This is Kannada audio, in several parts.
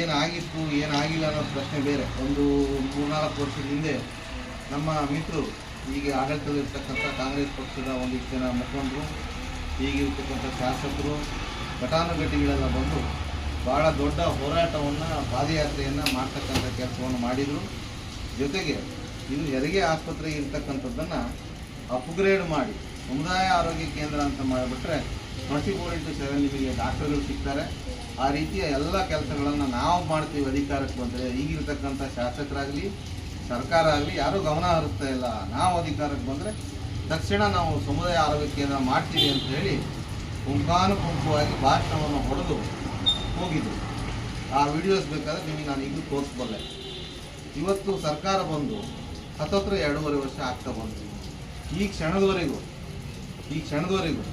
ಏನಾಗಿತ್ತು, ಏನಾಗಿಲ್ಲ ಅನ್ನೋ ಪ್ರಶ್ನೆ ಬೇರೆ. ಒಂದು ಮೂರ್ನಾಲ್ಕು ವರ್ಷದ ಹಿಂದೆ ನಮ್ಮ ಮಿತ್ರರು ಈಗ ಆಡಳಿತದಲ್ಲಿರ್ತಕ್ಕಂಥ ಕಾಂಗ್ರೆಸ್ ಪಕ್ಷದ ಒಂದಿಷ್ಟು ಜನ ಮುಖಂಡರು ಈಗಿರ್ತಕ್ಕಂಥ ಶಾಸಕರು, ಘಟಾನುಘಟಿಗಳೆಲ್ಲ ಬಂದು ಭಾಳ ದೊಡ್ಡ ಹೋರಾಟವನ್ನು, ಪಾದಯಾತ್ರೆಯನ್ನು ಮಾಡ್ತಕ್ಕಂಥ ಕೆಲಸವನ್ನು ಮಾಡಿದರು. ಜೊತೆಗೆ ಇದು ಹೆರಿಗೆ ಆಸ್ಪತ್ರೆ ಇರ್ತಕ್ಕಂಥದ್ದನ್ನು ಅಪ್ಗ್ರೇಡ್ ಮಾಡಿ ಸಮುದಾಯ ಆರೋಗ್ಯ ಕೇಂದ್ರ ಅಂತ ಮಾಡಿಬಿಟ್ರೆ ಟ್ವೆಂಟಿ ಫೋರ್ ಇಂಟು ಸೆವೆನ್ ನಿಮಗೆ ಡಾಕ್ಟರ್ಗಳು ಸಿಗ್ತಾರೆ. ಆ ರೀತಿಯ ಎಲ್ಲ ಕೆಲಸಗಳನ್ನು ನಾವು ಮಾಡ್ತೀವಿ ಅಧಿಕಾರಕ್ಕೆ ಬಂದರೆ, ಈಗಿರ್ತಕ್ಕಂಥ ಶಾಸಕರಾಗಲಿ, ಸರ್ಕಾರ ಆಗಲಿ, ಯಾರೂ ಗಮನ ಹರಿಸ್ತಾ ಇಲ್ಲ. ನಾವು ಅಧಿಕಾರಕ್ಕೆ ಬಂದರೆ ತಕ್ಷಣ ನಾವು ಸಮುದಾಯ ಆರೋಗ್ಯ ಕೇಂದ್ರ ಮಾಡ್ತೀವಿ ಅಂತ ಹೇಳಿ ಪುಂಖಾನುಪುಂಖವಾಗಿ ಭಾಷಣವನ್ನು ಹೊಡೆದು ಹೋಗಿದ್ರು ಆ ವಿಡಿಯೋಸ್ ಬೇಕಾದ್ರೆ ನಿಮಗೆ ನಾನು ಈಗಲೂ ತೋರಿಸ್ಬಲ್ಲೆ ಇವತ್ತು ಸರ್ಕಾರ ಬಂದು ಹತ್ತತ್ರ ಎರಡೂವರೆ ವರ್ಷ ಆಗ್ತಾ ಬಂತು. ಈ ಕ್ಷಣದವರೆಗೂ ಈ ಕ್ಷಣದವರೆಗೂ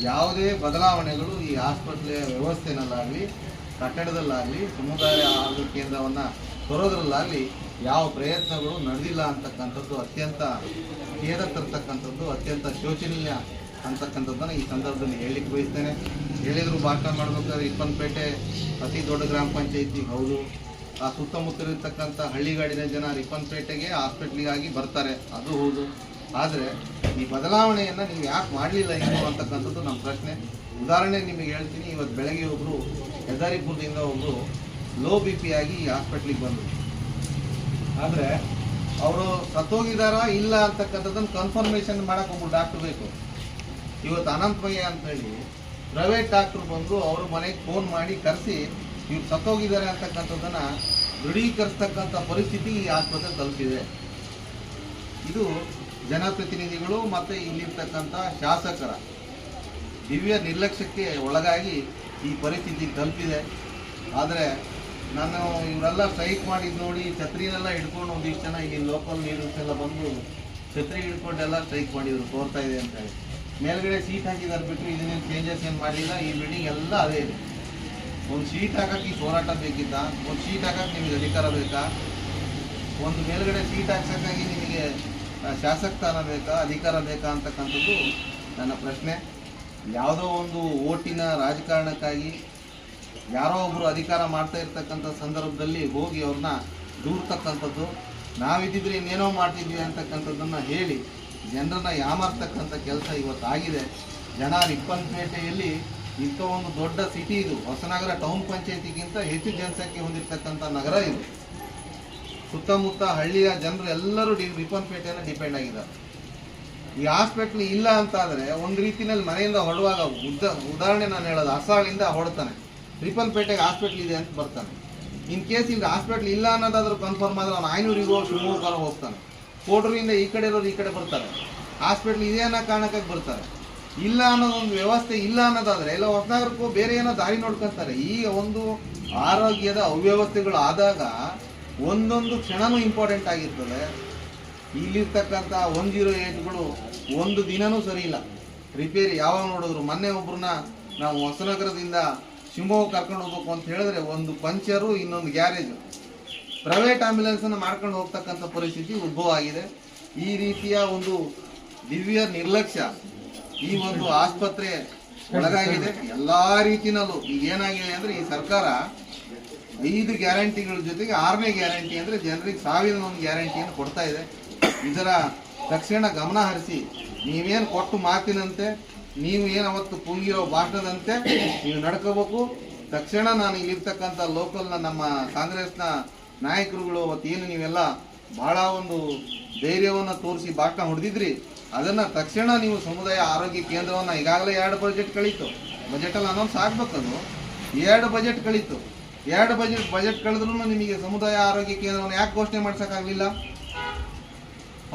ಯಾವುದೇ ಬದಲಾವಣೆಗಳು ಈ ಆಸ್ಪತ್ರೆಯ ವ್ಯವಸ್ಥೆನಲ್ಲಾಗಲಿ, ಕಟ್ಟಡದಲ್ಲಾಗಲಿ, ಸಮುದಾಯ ಆರೋಗ್ಯ ಕೇಂದ್ರವನ್ನು ತರೋದ್ರಲ್ಲಾಗಲಿ ಯಾವ ಪ್ರಯತ್ನಗಳು ನಡೆದಿಲ್ಲ ಅಂತಕ್ಕಂಥದ್ದು ಅತ್ಯಂತ ಖೇದ ತರ್ತಕ್ಕಂಥದ್ದು, ಅತ್ಯಂತ ಶೋಚನೀಯ ಅಂತಕ್ಕಂಥದ್ದನ್ನು ಈ ಸಂದರ್ಭದಲ್ಲಿ ಹೇಳಲಿಕ್ಕೆ ಬಯಸ್ತೇನೆ. ಹೇಳಿದ್ರು ಭಾಷಣ ಮಾಡಬೇಕಾದ್ರೆ ರಿಪ್ಪನ್ಪೇಟೆ ಅತಿ ದೊಡ್ಡ ಗ್ರಾಮ ಪಂಚಾಯಿತಿ, ಹೌದು. ಆ ಸುತ್ತಮುತ್ತಲಿರ್ತಕ್ಕಂಥ ಹಳ್ಳಿಗಾಡಿನ ಜನ ರಿಪ್ಪನ್ಪೇಟೆಗೆ ಹಾಸ್ಪಿಟ್ಲಿಗಾಗಿ ಬರ್ತಾರೆ. ಅದು ಹೌದು. ಆದರೆ ಈ ಬದಲಾವಣೆಯನ್ನು ನೀವು ಯಾಕೆ ಮಾಡಲಿಲ್ಲ ಏನು ಅಂತಕ್ಕಂಥದ್ದು ನಮ್ಮ ಪ್ರಶ್ನೆ. ಉದಾಹರಣೆ ನಿಮಗೆ ಹೇಳ್ತೀನಿ. ಇವತ್ತು ಬೆಳಗ್ಗೆ ಒಬ್ಬರು ಹೆದ್ದಾರಿಪುರದಿಂದ ಒಬ್ಬರು ಲೋ ಬಿ ಪಿ ಆಗಿ ಈ ಹಾಸ್ಪಿಟ್ಲಿಗೆ ಬಂದರು. ಆದರೆ ಅವರು ಸತ್ತೋಗಿದಾರಾ ಇಲ್ಲ ಅಂತಕ್ಕಂಥದ್ದನ್ನು ಕನ್ಫರ್ಮೇಷನ್ ಮಾಡೋಕೆ ಒಬ್ಬರು ಡಾಕ್ಟ್ರ್ ಬೇಕು. ಇವತ್ತು ಅನಂತಮಯ್ಯ ಅಂತ ಹೇಳಿ ಪ್ರೈವೇಟ್ ಡಾಕ್ಟ್ರು ಬಂದು ಅವ್ರ ಮನೆಗೆ ಫೋನ್ ಮಾಡಿ ಕರೆಸಿ ಇವ್ರು ಸತ್ತೋಗಿದ್ದಾರೆ ಅಂತಕ್ಕಂಥದ್ದನ್ನು ದೃಢೀಕರಿಸ್ತಕ್ಕಂಥ ಪರಿಸ್ಥಿತಿ ಈ ಆಸ್ಪತ್ರೆ ತಲುಪಿದೆ. ಇದು ಜನಪ್ರತಿನಿಧಿಗಳು ಮತ್ತು ಇಲ್ಲಿರ್ತಕ್ಕಂಥ ಶಾಸಕರ ದಿವ್ಯ ನಿರ್ಲಕ್ಷ್ಯಕ್ಕೆ ಒಳಗಾಗಿ ಈ ಪರಿಸ್ಥಿತಿ ತಲುಪಿದೆ. ಆದರೆ ನಾನು ಇವರೆಲ್ಲ ಸ್ಟ್ರೈಕ್ ಮಾಡಿದ್ದು ನೋಡಿ ಛತ್ರಿನೆಲ್ಲ ಹಿಡ್ಕೊಂಡು ಒಂದಿಷ್ಟು ಜನ ಇಲ್ಲಿ ಲೋಕಲ್ ಲೀಡರ್ಸ್ ಎಲ್ಲ ಬಂದು ಛತ್ರಿ ಹಿಡ್ಕೊಂಡೆಲ್ಲ ಸ್ಟ್ರೈಕ್ ಮಾಡಿದ್ರು, ತೋರ್ತಾ ಇದೆ ಅಂತ ಹೇಳಿ. ಮೇಲ್ಗಡೆ ಸೀಟ್ ಹಾಕಿದ್ದಾರೆ ಬಿಟ್ಟು ಇದನ್ನೇನು ಚೇಂಜಸ್ ಏನು ಮಾಡಲಿಲ್ಲ, ಈ ಬಿಲ್ಡಿಂಗ್ ಎಲ್ಲ ಅದೇ ಇದೆ. ಒಂದು ಸೀಟ್ ಹಾಕಕ್ಕೆ ಈ ಹೋರಾಟ ಬೇಕಿತ್ತ? ಒಂದು ಸೀಟ್ ಹಾಕಕ್ಕೆ ನಿಮಗೆ ಅಧಿಕಾರ ಬೇಕಾ? ಒಂದು ಮೇಲ್ಗಡೆ ಸೀಟ್ ಹಾಕ್ಸೋಕ್ಕಾಗಿ ನಿಮಗೆ ಶಾಸಕ ಸ್ಥಾನ ಬೇಕಾ, ಅಧಿಕಾರ ಬೇಕಾ ಅಂತಕ್ಕಂಥದ್ದು ನನ್ನ ಪ್ರಶ್ನೆ. ಯಾವುದೋ ಒಂದು ಓಟಿನ ರಾಜಕಾರಣಕ್ಕಾಗಿ ಯಾರೋ ಒಬ್ಬರು ಅಧಿಕಾರ ಮಾಡ್ತಾ ಇರ್ತಕ್ಕಂಥ ಸಂದರ್ಭದಲ್ಲಿ ಹೋಗಿ ಅವ್ರನ್ನ ದೂರ್ತಕ್ಕಂಥದ್ದು, ನಾವಿದ್ದಿದ್ರೆ ಇನ್ನೇನೋ ಮಾಡ್ತಿದ್ವಿ ಅಂತಕ್ಕಂಥದ್ದನ್ನು ಹೇಳಿ ಜನರನ್ನ ಯಾಮಾರ್ತಕ್ಕಂಥ ಕೆಲಸ ಇವತ್ತಾಗಿದೆ. ಜನ ರಿಪ್ಪನ್ಪೇಟೆಯಲ್ಲಿ ಇಂಥ ಒಂದು ದೊಡ್ಡ ಸಿಟಿ ಇದು. ಹೊಸನಗರ ಟೌನ್ ಪಂಚಾಯತಿಗಿಂತ ಹೆಚ್ಚು ಜನಸಂಖ್ಯೆ ಹೊಂದಿರತಕ್ಕಂಥ ನಗರ ಇದು. ಸುತ್ತಮುತ್ತ ಹಳ್ಳಿಯ ಜನರು ಎಲ್ಲರೂ ಡಿ ರಿಪ್ಪನ್ಪೇಟೆಯನ್ನು ಡಿಪೆಂಡ್ ಆಗಿದ್ದಾರೆ. ಈ ಹಾಸ್ಪಿಟ್ಲ್ ಇಲ್ಲ ಅಂತಾದರೆ ಒಂದು ರೀತಿಯಲ್ಲಿ ಮನೆಯಿಂದ ಹೊರಡುವಾಗ ಉದ್ದ ಉದಾಹರಣೆ ನಾನು ಹೇಳೋದು ಅಸಾಳಿಂದ ಹೊಡ್ತಾನೆ ರಿಪ್ಪನ್ಪೇಟೆಗೆ ಹಾಸ್ಪಿಟ್ಲ್ ಇದೆ ಅಂತ ಬರ್ತಾನೆ. ಇನ್ ಕೇಸ್ ಇಲ್ಲಿ ಹಾಸ್ಪಿಟ್ಲ್ ಇಲ್ಲ ಅನ್ನೋದಾದ್ರೂ ಕನ್ಫರ್ಮ್ ಆದ್ರೆ ಅವ್ನು ಐನೂರಿಗೋ ಶಿವಮೊಗ್ಗನೋ ಹೋಗ್ತಾನೆ. ಕೋಟೂರಿಂದ ಈ ಕಡೆ ಇರೋರು ಈ ಕಡೆ ಬರ್ತಾರೆ. ಹಾಸ್ಪಿಟ್ಲ್ ಇದೆ ಅನ್ನೋ ಕಾರಣಕ್ಕಾಗಿ ಬರ್ತಾರೆ. ಇಲ್ಲ ಅನ್ನೋದೊಂದು ವ್ಯವಸ್ಥೆ ಇಲ್ಲ ಅನ್ನೋದಾದ್ರೆ ಎಲ್ಲ ಹೊಸನಗರಕ್ಕೂ ಬೇರೆ ಏನೋ ದಾರಿ ನೋಡ್ಕೊಂತಾರೆ. ಈ ಒಂದು ಆರೋಗ್ಯದ ಅವ್ಯವಸ್ಥೆಗಳು ಆದಾಗ ಒಂದೊಂದು ಕ್ಷಣನೂ ಇಂಪಾರ್ಟೆಂಟ್ ಆಗಿರ್ತದೆ. ಇಲ್ಲಿರ್ತಕ್ಕಂಥ ಒನ್ ಜೀರೋ ಏಟ್ಗಳು ಒಂದು ದಿನನೂ ಸರಿ ಇಲ್ಲ. ರಿಪೇರಿ ಯಾವಾಗ ನೋಡಿದ್ರು ಮೊನ್ನೆ ಒಬ್ಬರನ್ನ ನಾವು ಹೊಸನಗರದಿಂದ ಶಿವಮೊಗ್ಗ ಕರ್ಕೊಂಡು ಹೋಗ್ಬೇಕು ಅಂತ ಹೇಳಿದ್ರೆ ಒಂದು ಪಂಚರು, ಇನ್ನೊಂದು ಗ್ಯಾರೇಜು. ಪ್ರೈವೇಟ್ ಆಂಬ್ಯುಲೆನ್ಸನ್ನು ಮಾಡ್ಕೊಂಡು ಹೋಗ್ತಕ್ಕಂಥ ಪರಿಸ್ಥಿತಿ ಉದ್ಭವ ಆಗಿದೆ. ಈ ರೀತಿಯ ಒಂದು ದಿವ್ಯ ನಿರ್ಲಕ್ಷ್ಯ ಈ ಒಂದು ಆಸ್ಪತ್ರೆ ಒಳಗಾಗಿದೆ. ಎಲ್ಲ ರೀತಿಯಲ್ಲೂ ಈಗ ಏನಾಗಿದೆ ಅಂದರೆ ಈ ಸರ್ಕಾರ ಐದು ಗ್ಯಾರಂಟಿಗಳ ಜೊತೆಗೆ ಆರನೇ ಗ್ಯಾರಂಟಿ ಅಂದರೆ ಜನರಿಗೆ ಸಾವಿರ ಒಂದು ಗ್ಯಾರಂಟಿಯನ್ನು ಕೊಡ್ತಾ ಇದೆ. ಇದರ ತಕ್ಷಣ ಗಮನ ಹರಿಸಿ, ನೀವೇನು ಕೊಟ್ಟು ಮಾತಿನಂತೆ, ನೀವು ಏನು ಅವತ್ತು ಪುಂಗಿರೋ ಭಾಷಣದಂತೆ ನೀವು ನಡ್ಕೋಬೇಕು. ತಕ್ಷಣ ನಾನು ಇಲ್ಲಿರ್ತಕ್ಕಂಥ ಲೋಕಲ್ನ ನಮ್ಮ ಕಾಂಗ್ರೆಸ್ನ ನಾಯಕರುಗಳು ಅವತ್ತು ಏನು ನೀವೆಲ್ಲ ಭಾಳ ಒಂದು ಧೈರ್ಯವನ್ನು ತೋರಿಸಿ ಭಾಷಣ ಹೊಡೆದಿದ್ರಿ. ಅದನ್ನು ತಕ್ಷಣ ನೀವು ಸಮುದಾಯ ಆರೋಗ್ಯ ಕೇಂದ್ರವನ್ನು ಈಗಾಗಲೇ ಎರಡು ಬಜೆಟ್ ಕಳೀತು. ಬಜೆಟಲ್ಲಿ ಅನೌನ್ಸ್ ಆಗ್ಬೇಕದು. ಎರಡು ಬಜೆಟ್ ಕಳೀತು. ಎರಡು ಬಜೆಟ್ ಬಜೆಟ್ ಕಳೆದ್ರೂ ನಿಮಗೆ ಸಮುದಾಯ ಆರೋಗ್ಯ ಕೇಂದ್ರವನ್ನು ಯಾಕೆ ಘೋಷಣೆ ಮಾಡ್ಸೋಕ್ಕಾಗಲಿಲ್ಲ?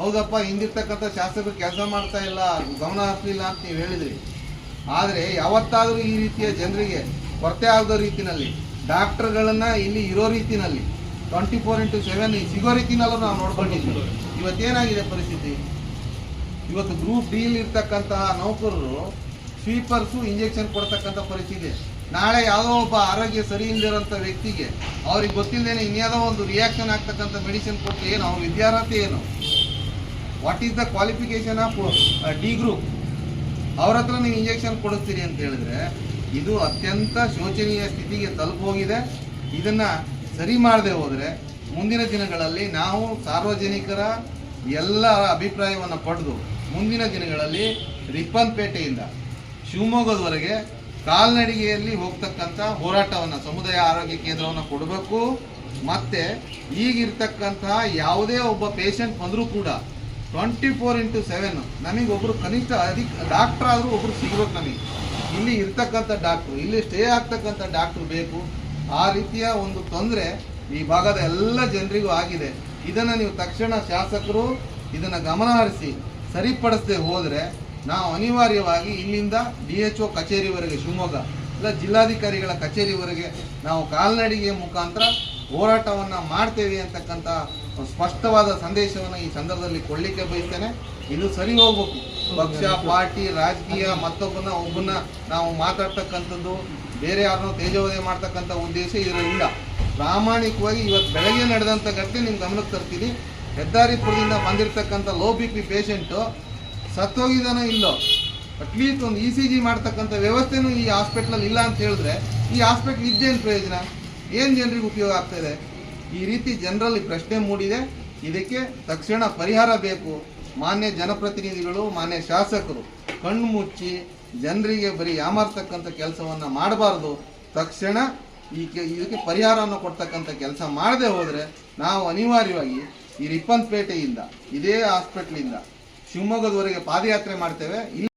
ಹೌದಪ್ಪ, ಹಿಂದಿರ್ತಕ್ಕಂಥ ಶಾಸಕರು ಕೆಲಸ ಮಾಡ್ತಾ ಇಲ್ಲ, ಗಮನ ಹರಿಸಲಿಲ್ಲ ಅಂತ ನೀವು ಹೇಳಿದ್ರಿ. ಆದರೆ ಯಾವತ್ತಾದರೂ ಈ ರೀತಿಯ ಜನರಿಗೆ ಕೊರತೆ ಆಗದ ರೀತಿಯಲ್ಲಿ ಡಾಕ್ಟರ್ಗಳನ್ನು ಇಲ್ಲಿ ಇರೋ ರೀತಿಯಲ್ಲಿ ಟ್ವೆಂಟಿ ಫೋರ್ ಇಂಟು ಸೆವೆನ್ ಸಿಗೋ ರೀತಿನಲ್ಲೂ ನಾವು ನೋಡ್ಕೊಂಡಿದ್ದೀವಿ ಇವತ್ತೇನಾಗಿದೆ ಪರಿಸ್ಥಿತಿ? ಇವತ್ತು ಗ್ರೂಪ್ ಡಿಲ್ ಇರ್ತಕ್ಕಂತಹ ನೌಕರರು ಸ್ವೀಪರ್ಸು ಇಂಜೆಕ್ಷನ್ ಕೊಡ್ತಕ್ಕಂಥ ಪರಿಸ್ಥಿತಿ. ನಾಳೆ ಯಾವುದೋ ಒಬ್ಬ ಆರೋಗ್ಯ ಸರಿ ಇಲ್ಲದಿರೋಂಥ ವ್ಯಕ್ತಿಗೆ ಅವ್ರಿಗೆ ಗೊತ್ತಿಲ್ಲದೇನೆ ಇನ್ಯಾವುದೋ ಒಂದು ರಿಯಾಕ್ಷನ್ ಆಗ್ತಕ್ಕಂಥ ಮೆಡಿಸಿನ್ ಕೊಟ್ಟು ಏನು? ಅವ್ರ ವಿದ್ಯಾರ್ಹತೆ ಏನು? What is the qualification of D group ಅವ್ರ ಹತ್ರ ನೀವು ಇಂಜೆಕ್ಷನ್ ಕೊಡಿಸ್ತೀರಿ ಅಂತ ಹೇಳಿದ್ರೆ, ಇದು ಅತ್ಯಂತ ಶೋಚನೀಯ ಸ್ಥಿತಿಗೆ ತಲುಪೋಗಿದೆ. ಇದನ್ನು ಸರಿ ಮಾಡದೆ ಹೋದರೆ ಮುಂದಿನ ದಿನಗಳಲ್ಲಿ ನಾವು ಸಾರ್ವಜನಿಕರ ಎಲ್ಲ ಅಭಿಪ್ರಾಯವನ್ನು ಪಡೆದು ಮುಂದಿನ ದಿನಗಳಲ್ಲಿ ರಿಪ್ಪನ್ಪೇಟೆಯಿಂದ ಶಿವಮೊಗ್ಗದವರೆಗೆ ಕಾಲ್ನಡಿಗೆಯಲ್ಲಿ ಹೋಗ್ತಕ್ಕಂಥ ಹೋರಾಟವನ್ನು, ಸಮುದಾಯ ಆರೋಗ್ಯ ಕೇಂದ್ರವನ್ನು ಕೊಡಬೇಕು. ಮತ್ತೆ ಈಗಿರ್ತಕ್ಕಂತಹ ಯಾವುದೇ ಒಬ್ಬ ಪೇಷಂಟ್ ಬಂದರೂ ಕೂಡ ಟ್ವೆಂಟಿ ಫೋರ್ ಇಂಟು ಸೆವೆನ್ ನಮಗೆ ಒಬ್ರು ಕನಿಷ್ಠ ಅಧಿಕ ಡಾಕ್ಟರ್ ಆದರೂ ಒಬ್ಬರು ಸಿಗಬೇಕು ನಮಗೆ. ಇಲ್ಲಿ ಇರ್ತಕ್ಕಂಥ ಡಾಕ್ಟ್ರು ಇಲ್ಲಿ ಸ್ಟೇ ಆಗ್ತಕ್ಕಂಥ ಡಾಕ್ಟ್ರು ಬೇಕು. ಆ ರೀತಿಯ ಒಂದು ತೊಂದರೆ ಈ ಭಾಗದ ಎಲ್ಲ ಜನರಿಗೂ ಆಗಿದೆ. ಇದನ್ನು ನೀವು ತಕ್ಷಣ ಶಾಸಕರು ಇದನ್ನು ಗಮನಹರಿಸಿ ಸರಿಪಡಿಸದೆ ಹೋದರೆ ನಾವು ಅನಿವಾರ್ಯವಾಗಿ ಇಲ್ಲಿಂದ ಡಿ ಎಚ್ ಒ ಕಚೇರಿವರೆಗೆ ಶಿವಮೊಗ್ಗ ಇಲ್ಲ ಜಿಲ್ಲಾಧಿಕಾರಿಗಳ ಕಚೇರಿವರೆಗೆ ನಾವು ಕಾಲ್ನಡಿಗೆ ಮುಖಾಂತರ ಹೋರಾಟವನ್ನು ಮಾಡ್ತೇವೆ ಅಂತಕ್ಕಂಥ ಸ್ಪಷ್ಟವಾದ ಸಂದೇಶವನ್ನು ಈ ಸಂದರ್ಭದಲ್ಲಿ ಕೊಡಲಿಕ್ಕೆ ಬಯಸ್ತೇನೆ. ಇದು ಸರಿ ಹೋಗ್ಬೇಕು. ಪಕ್ಷ ಪಾರ್ಟಿ ರಾಜಕೀಯ ಮತ್ತೊಬ್ಬನ ಒಬ್ಬನ ನಾವು ಮಾತಾಡ್ತಕ್ಕಂಥದ್ದು ಬೇರೆ ಯಾರನ್ನೂ ತೇಜೋದಯ ಮಾಡ್ತಕ್ಕಂಥ ಉದ್ದೇಶ ಇರಲಿಲ್ಲ ಪ್ರಾಮಾಣಿಕವಾಗಿ ಇವತ್ತು ಬೆಳಗ್ಗೆ ನಡೆದಂಥ ಘಟನೆ ನಿಮ್ಮ ಗಮನಕ್ಕೆ ತರ್ತೀನಿ. ಹೆದ್ದಾರಿಪುರದಿಂದ ಬಂದಿರತಕ್ಕಂಥ ಲೋ ಬಿ ಪಿ ಪೇಷಂಟು ಸತ್ತೋಗಿದಾನೋ ಇಲ್ಲೋ? ಅಟ್ಲೀಸ್ಟ್ ಒಂದು ಇ ಸಿ ಜಿ ಮಾಡ್ತಕ್ಕಂಥ ವ್ಯವಸ್ಥೆನೂ ಈ ಹಾಸ್ಪಿಟ್ಲಲ್ಲಿ ಇಲ್ಲ ಅಂತ ಹೇಳಿದ್ರೆ ಈ ಹಾಸ್ಪಿಟ್ಲ್ ಇದ್ದೇನು ಪ್ರಯೋಜನ? ಏನು ಜನರಿಗೆ ಉಪಯೋಗ ಆಗ್ತಾಯಿದೆ ಈ ರೀತಿ ಜನರಲ್ಲಿ ಪ್ರಶ್ನೆ ಮೂಡಿದೆ. ಇದಕ್ಕೆ ತಕ್ಷಣ ಪರಿಹಾರ ಬೇಕು. ಮಾನ್ಯ ಜನಪ್ರತಿನಿಧಿಗಳು, ಮಾನ್ಯ ಶಾಸಕರು, ಕಣ್ಣು ಮುಚ್ಚಿ ಜನರಿಗೆ ಬರೀ ಯಾಮಾರ್ತಕ್ಕಂಥ ಕೆಲಸವನ್ನು ಮಾಡಬಾರ್ದು. ತಕ್ಷಣ ಈ ಕೆ, ಇದಕ್ಕೆ ಪರಿಹಾರವನ್ನು ಕೊಡ್ತಕ್ಕಂಥ ಕೆಲಸ ಮಾಡದೆ ಹೋದರೆ ನಾವು ಅನಿವಾರ್ಯವಾಗಿ ಈ ರಿಪ್ಪನ್ಪೇಟೆಯಿಂದ ಇದೇ ಹಾಸ್ಪಿಟ್ಲಿಂದ ಶಿವಮೊಗ್ಗದವರೆಗೆ ಪಾದಯಾತ್ರೆ ಮಾಡ್ತೇವೆ.